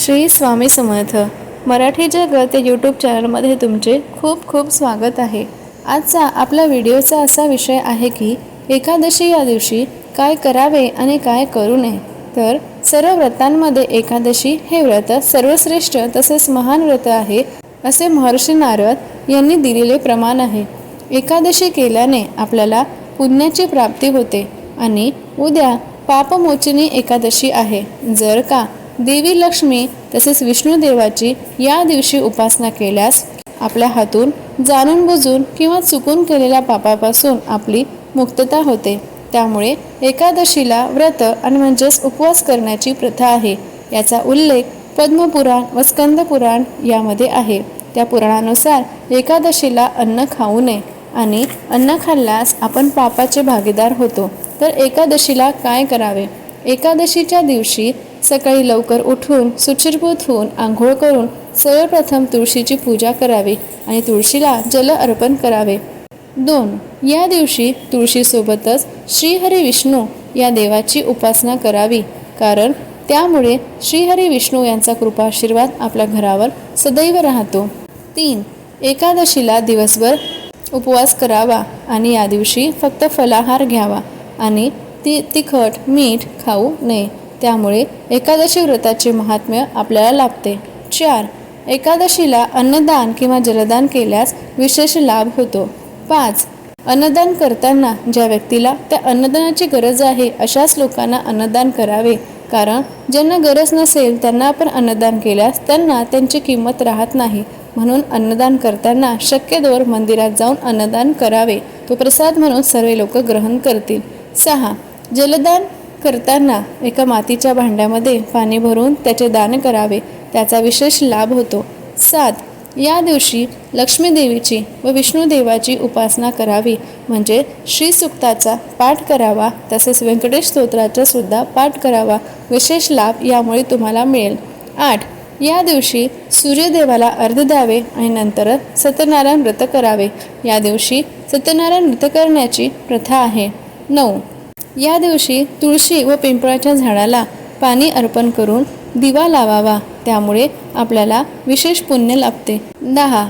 श्री स्वामी समर्थ. मराठी जगत या यूट्यूब चॅनलमध्ये तुमचे खूप खूप स्वागत आहे. आजचा आपला व्हिडिओचा असा विषय आहे की एकादशी या दिवशी काय करावे आणि काय करू नये. तर सर्व व्रतांमध्ये एकादशी हे व्रत सर्वश्रेष्ठ तसेच महान व्रत आहे असे महर्षी नारद यांनी दिलेले प्रमाण आहे. एकादशी केल्याने आपल्याला पुण्याची प्राप्ती होते आणि उद्या पापमोचनी एकादशी आहे. जर का देवी लक्ष्मी तसेच विष्णुदेवाची या दिवशी उपासना केल्यास आपल्या हातून जाणून बुजून किंवा चुकून केलेल्या पापापासून आपली मुक्तता होते. त्यामुळे एकादशीला व्रत आणि म्हणजेच उपवास करण्याची प्रथा आहे. याचा उल्लेख पद्मपुराण व स्कंदपुराण यामध्ये आहे. त्या पुराणानुसार एकादशीला अन्न खाऊ नये आणि अन्न खाल्ल्यास आपण पापाचे भागीदार होतो. तर एकादशीला काय करावे? एकादशीच्या दिवशी सकाळी लवकर उठून सुचिरभूत होऊन आंघोळ करून सर्वप्रथम तुळशीची पूजा करावी आणि तुळशीला जल अर्पण करावे. दोन या दिवशी तुळशीसोबतच श्रीहरी विष्णू या देवाची उपासना करावी कारण त्यामुळे श्रीहरी विष्णू यांचा कृपाशीर्वाद आपल्या घरावर सदैव राहतो. तीन एकादशीला दिवसभर उपवास करावा आणि या दिवशी फक्त फलाहार घ्यावा आणि ती तिखट मीठ खाऊ नये. त्यामुळे एकादशी व्रताचे महात्म्य आपल्याला लाभते. चार एकादशीला अन्नदान किंवा जलदान केल्यास विशेष लाभ होतो. पाच अन्नदान करताना ज्या व्यक्तीला त्या अन्नदानाची गरज आहे अशाच लोकांना अन्नदान करावे. कारण ज्यांना गरज नसेल त्यांना आपण अन्नदान केल्यास त्यांना त्यांची किंमत राहत नाही. म्हणून अन्नदान करताना शक्यतोवर मंदिरात जाऊन अन्नदान करावे. तो प्रसाद म्हणून सर्व लोक ग्रहण करतील. सहा जलदान करताना एका मातीच्या भांड्यामध्ये पाणी भरून त्याचे दान करावे त्याचा विशेष लाभ होतो. सात या दिवशी लक्ष्मीदेवीची व विष्णुदेवाची उपासना करावी म्हणजे श्रीसुक्ताचा पाठ करावा तसेच व्यंकटेश स्तोत्राचा सुद्धा पाठ करावा विशेष लाभ यामुळे तुम्हाला मिळेल. आठ या दिवशी सूर्यदेवाला अर्ध द्यावे आणि नंतर सत्यनारायण व्रत करावे. या दिवशी सत्यनारायण व्रत करण्याची प्रथा आहे. नऊ या दिवशी तुळशी व पिंपळाच्या झाडाला पाणी अर्पण करून दिवा लावावा. त्यामुळे आपल्याला विशेष पुण्य लाभते. दहा.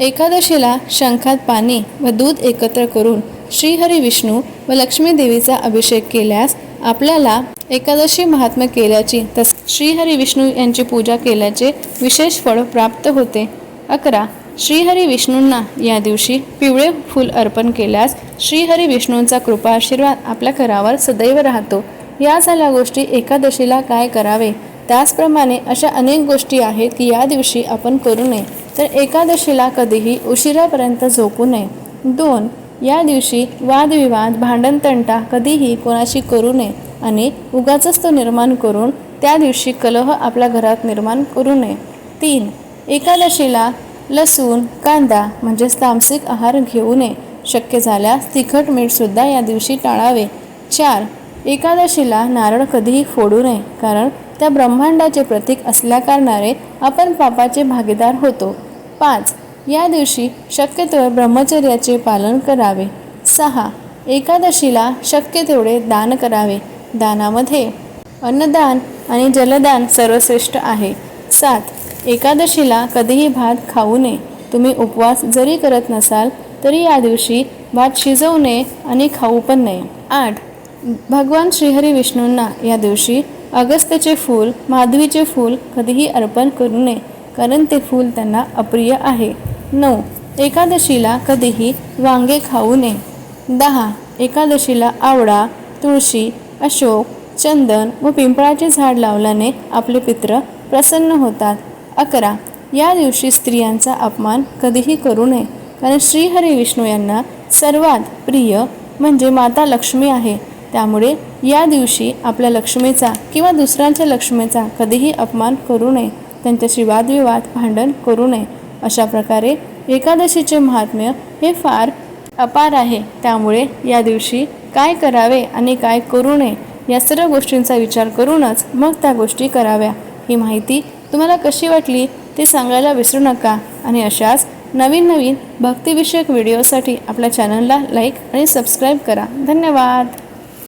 एकादशीला शंखात पाणी व दूध एकत्र करून श्रीहरी विष्णू व लक्ष्मी देवीचा अभिषेक केल्यास आपल्याला एकादशी महात्म्य केल्याची तस श्रीहरी विष्णू यांची पूजा केल्याचे विशेष फळ प्राप्त होते. अकरा. श्रीहरी विष्णूंना या दिवशी पिवळे फूल अर्पण केल्यास श्रीहरी विष्णूंचा कृपा आशीर्वाद आपल्या घरावर सदैव राहतो. या झाल्या गोष्टी एकादशीला काय करावे? त्याचप्रमाणे अशा अनेक गोष्टी आहेत की या दिवशी आपण करू नये. तर एकादशीला कधीही उशिरापर्यंत झोपू नये. दोन या दिवशी वादविवाद भांडणतंटा कधीही कोणाशी करू नये आणि उगाचच तो निर्माण करून त्या दिवशी कलह आपल्या घरात निर्माण करू नये. तीन एकादशीला लसूण कांदा म्हणजेच तामसिक आहार घेऊ नये. शक्य झाल्यास तिखट मीठसुद्धा या दिवशी टाळावे. चार एकादशीला नारळ कधीही फोडू नये कारण त्या ब्रह्मांडाचे प्रतीक असल्याकारणाने आपण पापाचे भागीदार होतो. पाच या दिवशी शक्यतोवर ब्रह्मचर्याचे पालन करावे. सहा एकादशीला शक्य तेवढे दान करावे. दानामध्ये अन्नदान आणि जलदान सर्वश्रेष्ठ आहे. सात एकादशीला कधीही भात खाऊ नये. तुम्ही उपवास जरी करत नसाल तरी या दिवशी भात शिजवू नये आणि खाऊ पण नये. आठ. भगवान श्रीहरी विष्णूंना या दिवशी अगस्त्यचे फूल माधवीचे फूल कधीही अर्पण करू नये कारण ते फूल त्यांना अप्रिय आहे. नऊ. एकादशीला कधीही वांगे खाऊ नये. दहा. एकादशीला आवळा तुळशी अशोक चंदन व पिंपळाचे झाड लावल्याने आपले पित्र प्रसन्न होतात. अकरा. या दिवशी स्त्रियांचा अपमान कधीही करू नये. कारण श्रीहरी विष्णू यांना सर्वात प्रिय म्हणजे माता लक्ष्मी आहे. त्यामुळे या दिवशी आपल्या लक्ष्मीचा किंवा दुसऱ्यांच्या लक्ष्मीचा कधीही अपमान करू नये. त्यांच्याशी वादविवाद भांडण करू नये. अशा प्रकारे एकादशीचे महात्म्य हे फार अपार आहे. त्यामुळे या दिवशी काय करावे आणि काय करू नये या सर्व गोष्टींचा विचार करूनच मग त्या गोष्टी कराव्या. ही माहिती तुम्हाला कशी वाटली ते सांगायला विसरू नका. आणि अशाच नवीन नवीन भक्तिविषयक व्हिडिओसाठी आपल्या चॅनलला लाईक आणि सबस्क्राईब करा. धन्यवाद.